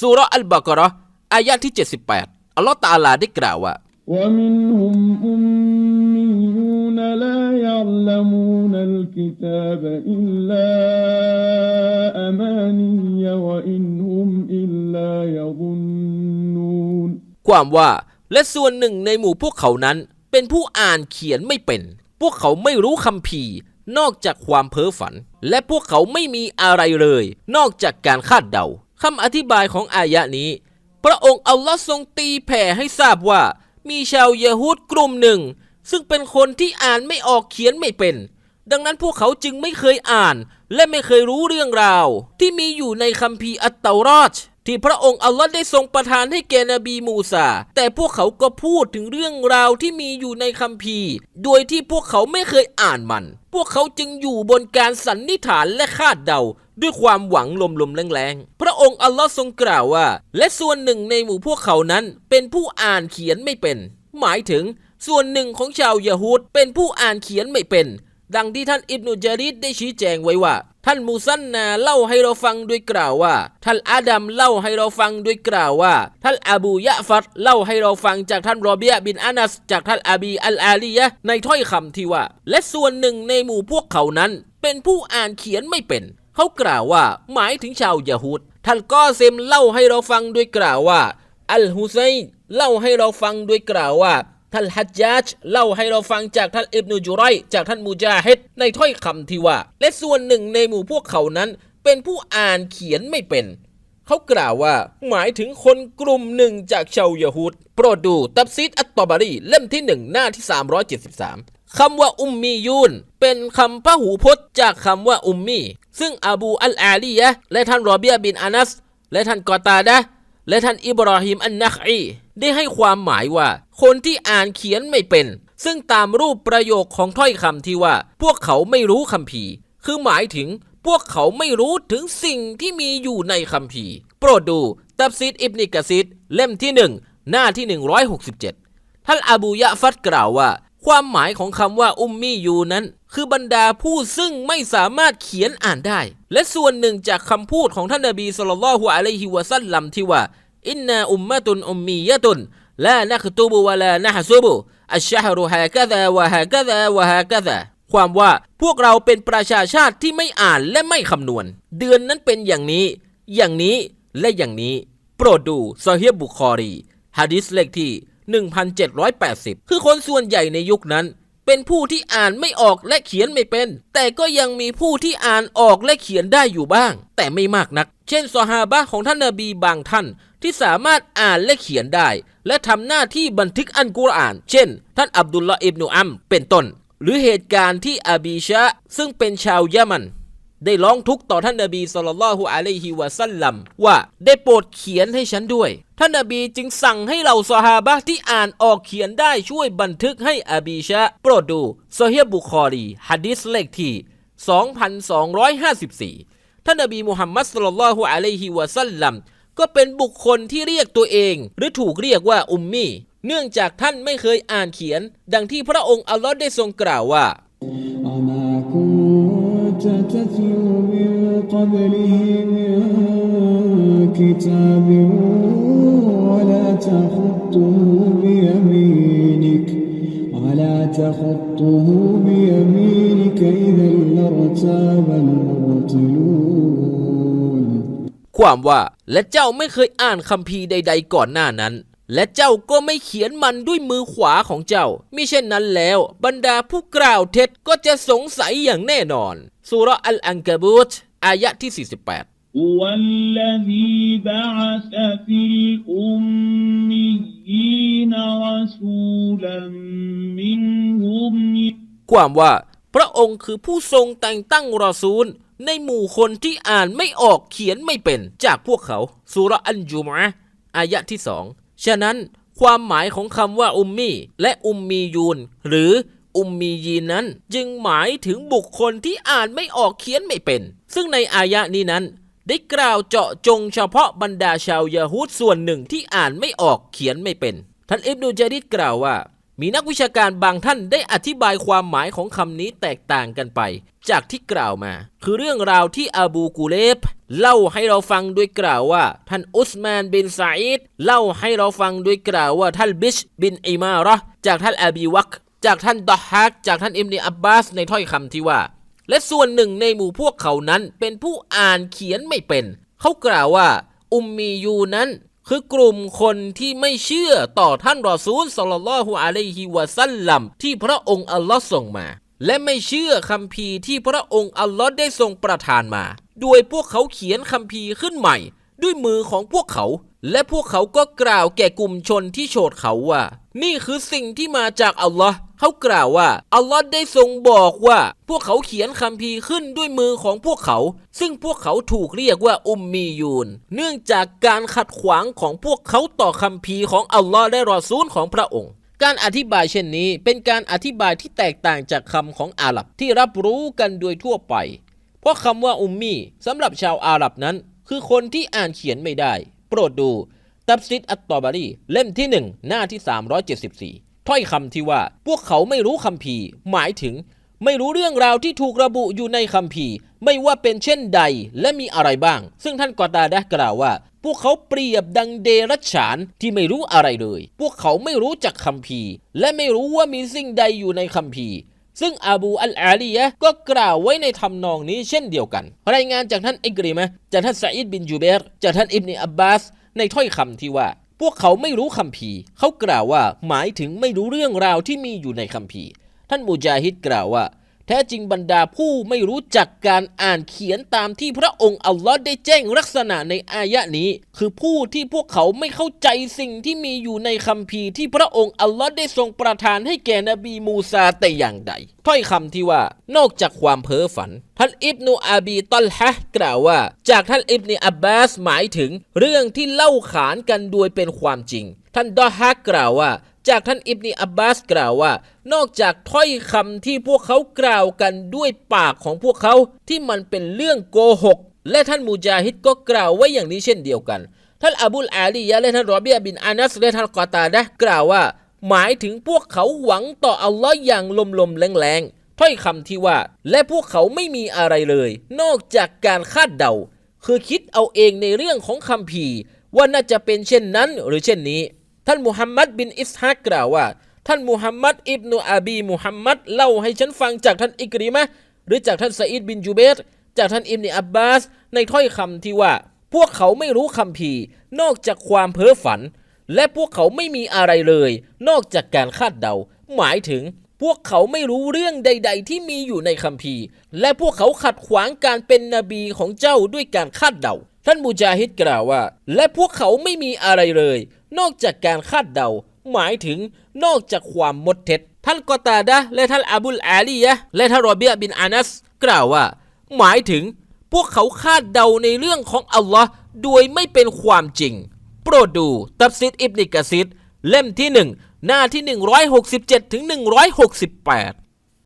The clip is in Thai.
สุราะห์อัลบากเราะห์อายะที่ 78 อัลลอฮ์ตะอาลาได้กล่าวว่า ومنهم أميون لا يعلمون الكتاب إلا أماني وإن هم إلا يظنون ความว่าและส่วนหนึ่งในหมู่พวกเขานั้น เป็นผู้อ่านเขียนไม่เป็น พวกเขาไม่รู้คำพีร์นอกจากความเพ้อฝัน และพวกเขาไม่มีอะไรเลย นอกจากการคาดเดา คำอธิบายของอายะนี้ พระองค์อัลลอฮ์ทรงตีแผ่ให้ทราบว่า มีชาวเยฮูดกลุ่มหนึ่ง ซึ่งเป็นคนที่อ่านไม่ออกเขียนไม่เป็น ดังนั้นพวกเขาจึงไม่เคยอ่าน และไม่เคยรู้เรื่องราว ที่มีอยู่ในคัมภีร์อัตเตารอดที่พระองค์อัลลอฮ์ได้ทรงประทานให้แกนบีมูซาแต่พวกเขาก็พูดถึงเรื่องราวที่มีอยู่ในคัมภีร์ โดยที่พวกเขาไม่เคยอ่านมัน พวกเขาจึงอยู่บนการสันนิษฐานและคาดเดา ด้วยความหวังลมๆแรงๆ พระองค์อัลลอฮ์ทรงกล่าวว่า และส่วนหนึ่งในหมู่พวกเขานั้น เป็นผู้อ่านเขียนไม่เป็น หมายถึงส่วนหนึ่งของชาวยะฮูดเป็นผู้อ่านเขียนไม่เป็น ดังที่ท่านอิบนุจาริดได้ชี้แจงไว้ว่า ท่านมูซันนาเล่าให้เราฟังโดยกล่าวว่า ท่านอาดัมเล่าให้เราฟังโดยกล่าวว่า ท่านอบูยะฟัดเล่าให้เราฟังจากท่านรอเบียบินอานัส จากท่านอาบีอัลอาลียะในถ้อยคำที่ว่า และส่วนหนึ่งในหมู่พวกเขานั้น เป็นผู้อ่านเขียนไม่เป็น เขากล่าวว่าหมายถึงชาวยะฮูดท่านกอเซมเล่าให้เราฟังโดยกล่าวว่า อัลฮุไซน์เล่าให้เราฟังโดยกล่าวว่า ท่านฮัจญาจเล่าให้เราฟังจากท่านอิบนุจุไรจากท่านมูจาฮิดในถ้อยคำที่ว่า และส่วนหนึ่งในหมู่พวกเขานั้น เป็นผู้อ่านเขียนไม่เป็นเขากล่าวว่าหมายถึงคนกลุ่มหนึ่งจากชาวยะฮูดโปรดดูตับซีดอัตตอบารีเล่มที่หนึ่งหน้าที่ 373คำว่าอุมมียูนเป็นคำพหูพจน์จากคำว่าอุมมี ซึ่งอบูอัลอาลียะและท่านรอเบียบินอานัส และท่านกอตาดะและท่านอิบราฮิมอันนักอีได้ให้ความหมายว่า คนที่อ่านเขียนไม่เป็น ซึ่งตามรูปประโยคของถ้อยคำที่ว่า พวกเขาไม่รู้คัมภีคือหมายถึงพวกเขาไม่รู้ถึงสิ่งที่มีอยู่ในคัมภีโปรดดูตับซีดอิบนิกะซีดเล่มที่หนึ่งหน้าที่ 167 ท่านอบูยะฟัดกล่าวว่า ความหมายของคำว่าอุมมียูนั้น คือบรรดาผู้ซึ่งไม่สามารถเขียนอ่านได้ และส่วนหนึ่งจากคำพูดของท่านนบีสุลต่านละฮุอะลัยฮิวะซัลลัมที่ว่าอินนาอุมมะตุนอุมมียะตุนลานักตุบุวะลานะฮซุบุอัชชะฮรุฮากะซาวะฮากะซาวะฮากะซาความว่าพวกเราเป็นประชาชาติที่ไม่อ่านและไม่คำนวณ เดือนนั้นเป็นอย่างนี้ อย่างนี้และอย่างนี้ โปรดดูซอฮีฮ์บุคอรีฮะดิษเลขที่ 1780 คือคนส่วนใหญ่ในยุคนั้น เป็นผู้ที่อ่านไม่ออกและเขียนไม่เป็น แต่ก็ยังมีผู้ที่อ่านออกและเขียนได้อยู่บ้าง แต่ไม่มากนัก เช่นซอฮาบะของท่านนบีบางท่านที่สามารถอ่านและเขียนได้ และทำหน้าที่บันทึกอันกุรอาน เช่น ท่านอับดุลลาอิบนุอัมเป็นต้น หรือเหตุการณ์ที่อาบีชะซึ่งเป็นชาวเยมัน ได้ร้องทุกต่อท่านนบีสุลต่านอะลัยฮิวะซัลลัมว่าได้โปรดเขียนให้ฉันด้วย ท่านนบีจึงสั่งให้เหล่าสหาบะที่อ่านออกเขียนได้ช่วยบันทึกให้อบีชะ โปรดดูโซเฮบุคอรีฮัดดิสเลขที่ 2254 ท่านนบีมุฮัมมัดสุลลัลฮุอะลัยฮิวะซัลลัมก็เป็นบุคคลที่เรียกตัวเอง หรือถูกเรียกว่าอุมมี่เนื่องจากท่านไม่เคยอ่านเขียน ดังที่พระองค์อัลลอฮ์ได้ทรงกล่าวว่า تتلو من قبله من كتاب ولا تخطه بيمينك ولا تخطه بيمينك إذا لارتاب المبطلون ความว่าและเจ้าไม่เคยอ่านคัมภีร์ใด ๆ ก่อนหน้านั้น และเจ้าก็ไม่เขียนมันด้วยมือขวาของเจ้ามิเช่นนั้นแล้ว บรรดาผู้กล่าวเท็จก็จะสงสัยอย่างแน่นอน สุราะห์อัลอังกะบูตอายะที่ 48 هو الذي بعث في الأميين رسولا منهم ความว่า พระองค์คือผู้ทรงแต่งตั้งรอซูล ในหมู่คนที่อ่านไม่ออกเขียนไม่เป็นจากพวกเขาสุราะห์อันจุมอะห์อายะที่สองฉะนั้นความหมายของคำว่าอุมมี และอุมมียูน หรือ อุมมียีนนั้น จึงหมายถึงบุคคลที่อ่านไม่ออกเขียนไม่เป็น ซึ่งในอายะนี้นั้น ได้กล่าวเจาะจงเฉพาะบรรดาชาวยะฮูดส่วนหนึ่งที่อ่านไม่ออกเขียนไม่เป็น ท่านอิบนุจาริดกล่าวว่า มีนักวิชาการบางท่านได้อธิบายความหมายของคำนี้แตกต่างกันไป จากที่กล่าวมา คือเรื่องราวที่อบูกูเลบเล่าให้เราฟังโดยกล่าวว่า ท่านอุสมานบินซาอิดเล่าให้เราฟังโดยกล่าวว่าท่านบิชบินอิมาระจากท่านอบีวัก จากท่านดอฮักจากท่านอิมนีอับบาสในถ้อยคำที่ว่า และส่วนหนึ่งในหมู่พวกเขานั้นเป็นผู้อ่านเขียนไม่เป็น เขากล่าวว่า อุมมียูนั้นคือกลุ่มคนที่ไม่เชื่อต่อท่านรอซูลสลลัลลอฮุอะลัยฮิวะซัลลัมที่พระองค์อัลลอฮ์ส่งมา และไม่เชื่อคัมภีร์ที่พระองค์อัลลอฮ์ได้ทรงประทานมา โดยพวกเขาเขียนคัมภีร์ขึ้นใหม่ ด้วยมือของพวกเขา และพวกเขาก็กล่าวแก่กลุ่มชนที่โฉดเขาว่า นี่คือสิ่งที่มาจากอัลลอฮ์เขากล่าวว่าอัลลอฮ์ได้ทรงบอกว่า พวกเขาเขียนคัมภีร์ขึ้นด้วยมือของพวกเขา ซึ่งพวกเขาถูกเรียกว่าอุมมียูน เนื่องจากการขัดขวางของพวกเขาต่อคัมภีร์ของอัลลอฮ์และรอซูลของพระองค์การอธิบายเช่นนี้เป็นการอธิบายที่แตกต่างจากคำของอาหรับที่รับรู้กันโดยทั่วไป เพราะคำว่าอุมมีสำหรับชาวอาหรับนั้น คือคนที่อ่านเขียนไม่ได้ โปรดดู ตับซิดอัตตอบารีเล่มที่ 1 หน้าที่ 374 ถ้อยคำที่ว่า พวกเขาไม่รู้คัมภีหมายถึง ไม่รู้เรื่องราวที่ถูกระบุอยู่ในคัมภีไม่ว่าเป็นเช่นใดและมีอะไรบ้าง ซึ่งท่านกอตาไดะห์กล่าวว่า พวกเขาเปรียบดังเดรัจฉานที่ไม่รู้อะไรเลย พวกเขาไม่รู้จักคัมภีและไม่รู้ว่ามีสิ่งใดอยู่ในคัมภี ซึ่งอบูอัลอาลียะก็กล่าวไว้ในทำนองนี้เช่นเดียวกัน รายงานจากท่านอิกริมะจากท่านซาอิดบินจูเบรจากท่านอิบนีอับบาส ในถ้อยคำที่ว่า พวกเขาไม่รู้คัมภีร์ เขากล่าวว่าหมายถึงไม่รู้เรื่องราวที่มีอยู่ในคัมภีร์ ท่านมูจาฮิดกล่าวว่า แท้จริงบรรดาผู้ไม่รู้จักการอ่านเขียนตามที่พระองค์อัลลอฮ์ได้แจ้งลักษณะในอายะนี้ คือผู้ที่พวกเขาไม่เข้าใจสิ่งที่มีอยู่ในคัมภีร์ที่พระองค์อัลลอฮ์ได้ทรงประทานให้แก่นบีมูซาแต่อย่างใดถ้อยคำที่ว่านอกจากความเพ้อฝันท่านอิบนุอาบีตัลฮะกล่าวว่า จากท่านอิบนอับบาสหมายถึง เรื่องที่เล่าขานกันโดยเป็นความจริง ท่านดอฮักกล่าวว่า จากท่านอิบนีอับบาสกล่าวว่า นอกจากถ้อยคำที่พวกเขากล่าวกันด้วยปากของพวกเขาที่มันเป็นเรื่องโกหก และท่านมูจาฮิดก็กล่าวไว้อย่างนี้เช่นเดียวกัน ท่านอบุลอาลียะและท่านรอเบียบินอานัสและท่านกอตาดะห์กล่าวว่า หมายถึงพวกเขาหวังต่ออัลลอฮ์อย่างลมลมๆแรงๆถ้อยคำที่ว่า และพวกเขาไม่มีอะไรเลย นอกจากการคาดเดา คือคิดเอาเองในเรื่องของคัมภีว่าน่าจะเป็นเช่นนั้นหรือเช่นนี้ ท่านมุฮัมมัดบินอิสฮากกล่าวว่า ท่านมุฮัมมัดอิบนุอาบีมุฮัมมัดเล่าให้ฉันฟังจากท่านอิกริมะหรือจากท่านซาอิดบินจูเบรจากท่านอิบนีอับบาส ในถ้อยคำที่ว่า พวกเขาไม่รู้คัมภีนอกจากความเพ้อฝัน และพวกเขาไม่มีอะไรเลย นอกจากการคาดเดา หมายถึงพวกเขาไม่รู้เรื่องใด ๆ ที่มีอยู่ในคัมภีร์ และพวกเขาขัดขวางการเป็นนบีของเจ้าด้วยการคาดเดา ท่านมูจาฮิดกล่าวว่า และพวกเขาไม่มีอะไรเลย นอกจากการคาดเดา หมายถึงนอกจากความมดเท็จ ท่านกอตาดะและท่านอาบุลอาลียะและท่านรอเบียบินอานัส กล่าวว่า หมายถึงพวกเขาคาดเดาในเรื่องของอัลลอฮ์โดยไม่เป็นความจริง โปรดดูตับซิดอิบนิกะซิดเล่มที่หนึ่งหน้าที่ 167ถึง168